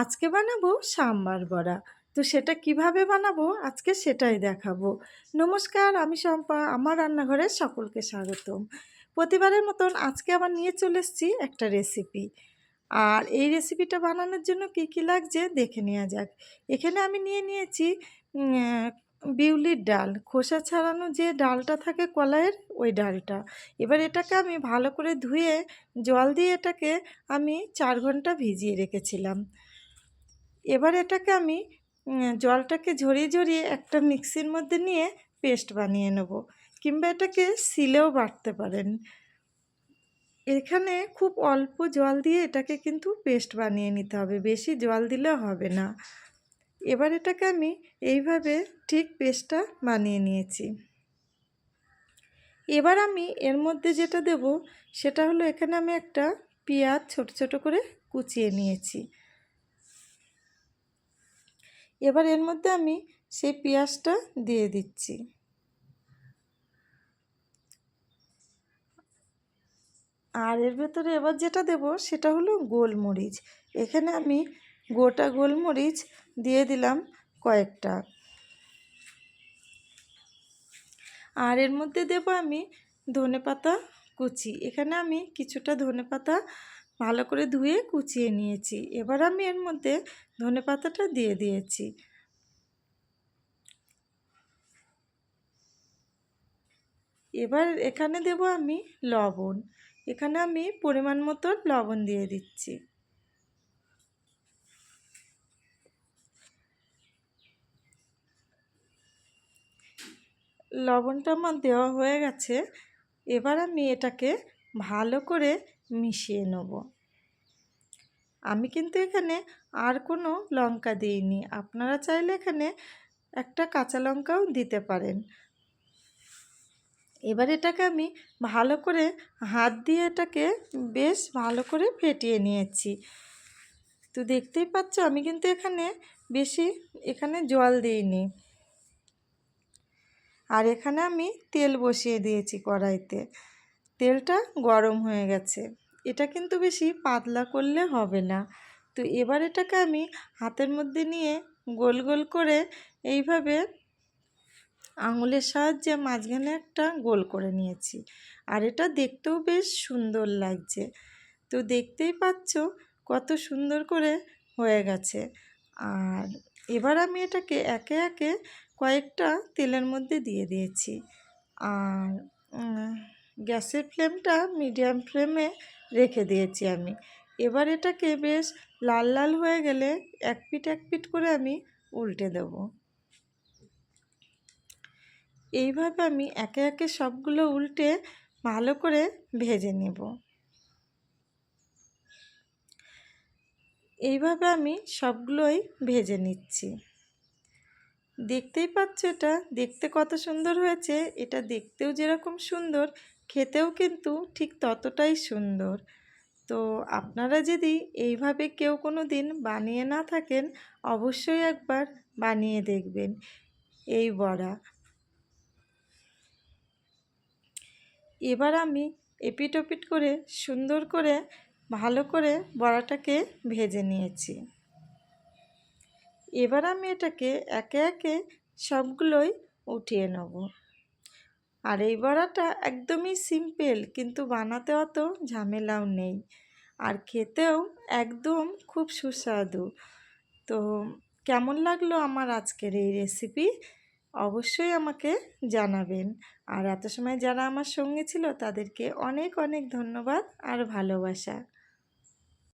আজকে বানাবো সাম্বার বড়া। তো সেটা কীভাবে বানাবো? আজকে সেটাই দেখাবো। নমস্কার, আমি শম্পা। আমার রান্নাঘরে সকলকে স্বাগতম। প্রতিবারের মতন আজকে আবার নিয়ে চলে এসেছি একটা রেসিপি। আর এই রেসিপিটা বানানোর জন্য কি কি লাগছে দেখে নেওয়া যাক। এখানে আমি নিয়ে নিয়েছি বিউলির ডাল। খোসা ছাড়ানো যে ডালটা থাকে কলাইয়ের, ওই ডালটা। এবার এটাকে আমি ভালো করে ধুয়ে জল দিয়ে এটাকে আমি চার ঘণ্টা ভিজিয়ে রেখেছিলাম। এবার এটাকে আমি জলটাকে ঝরিয়ে ঝরিয়ে একটা মিক্সির মধ্যে নিয়ে পেস্ট বানিয়ে নেব কিংবা এটাকে সিলেও বাটতে পারেন। এখানে খুব অল্প জল দিয়ে এটাকে কিন্তু পেস্ট বানিয়ে নিতে হবে, বেশি জল দিলে হবে না। এবার এটাকে আমি এইভাবে ঠিক পেস্টটা বানিয়ে নিয়েছি। এবার আমি এর মধ্যে যেটা দেব সেটা হলো এখানে আমি একটা পেঁয়াজ ছোট ছোট করে কুচিয়ে নিয়েছি। এবার এর মধ্যে আমি সেই পেঁয়াজটা দিয়ে দিচ্ছি। আর এর ভেতরে এবার যেটা দেব সেটা হলো গোলমরিচ। এখানে আমি গোটা গোলমরিচ দিয়ে দিলাম কয়েকটা। আর এর মধ্যে দেব আমি ধনে পাতা কুচি। এখানে আমি কিছুটা ধনে পাতা ভালো করে ধুয়ে কুচিয়ে নিয়েছি। এবার আমি এর মধ্যে ধনে পাতাটা দিয়ে দিয়েছি। এবার এখানে দেব আমি লবণ। এখানে আমি পরিমাণ মতো লবণ দিয়ে দিচ্ছি। লবণটা আমার দেওয়া হয়ে গেছে। এবার আমি এটাকে ভালো করে মিশিয়ে নেব। আমি কিন্তু এখানে আর কোনো লঙ্কা দিইনি। আপনারা চাইলে এখানে একটা কাঁচা লঙ্কাও দিতে পারেন। এবার এটাকে আমি ভালো করে হাত দিয়ে এটাকে বেশ ভালো করে ফেটিয়ে নিয়েছি। তো দেখতেই পাচ্ছ, আমি কিন্তু এখানে বেশি এখানে জল দিইনি। আর এখানে আমি তেল বসিয়ে দিয়েছি কড়াইতে। তেলটা গরম হয়ে গেছে। এটা কিন্তু বেশি পাতলা করলে হবে না। তো এবার এটাকে আমি হাতের মধ্যে নিয়ে গোল গোল করে এইভাবে আঙুলের সাহায্যে মাঝখানে একটা গোল করে নিয়েছি। আর এটা দেখতেও বেশ সুন্দর লাগছে। তো দেখতেই পাচ্ছ কত সুন্দর করে হয়ে গেছে। আর এবার আমি এটাকে একে একে কয়েকটা তেলের মধ্যে দিয়ে দিয়েছি। আর গ্যাসের ফ্লেমটা মিডিয়াম ফ্লেমে রেখে দিয়েছি আমি। এবার এটাকে বেশ লাল লাল হয়ে গেলে এক পিট এক পিট করে আমি উল্টে দেব। এইভাবে আমি একে একে সবগুলো উল্টে ভালো করে ভেজে নেব। এইভাবে আমি সবগুলোই ভেজে নিচ্ছি। দেখতেই পাচ্ছ এটা? দেখতে কত সুন্দর হয়েছে। এটা দেখতেও যেরকম সুন্দর খেতেও কিন্তু ঠিক ততটাই সুন্দর। তো আপনারা যদি এইভাবে কেউ কোনো দিন বানিয়ে না থাকেন, অবশ্যই একবার বানিয়ে দেখবেন এই বড়া। এবার আমি এপিট ওপিট করে সুন্দর করে, ভালো করে বড়াটাকে ভেজে নিয়েছি। এবার আমি এটাকে একে একে সবগুলোই উঠিয়ে নেব। আর এই বড়াটা একদমই সিম্পল কিন্তু বানাতে অত ঝামেলাও নেই। আর খেতেও একদম খুব সুস্বাদু। তো কেমন লাগল আমার আজকের এই রেসিপি অবশ্যই আমাকে জানাবেন। আর এত সময় যারা আমার সঙ্গে ছিল, তাদেরকে অনেক অনেক ধন্যবাদ আর ভালোবাসা।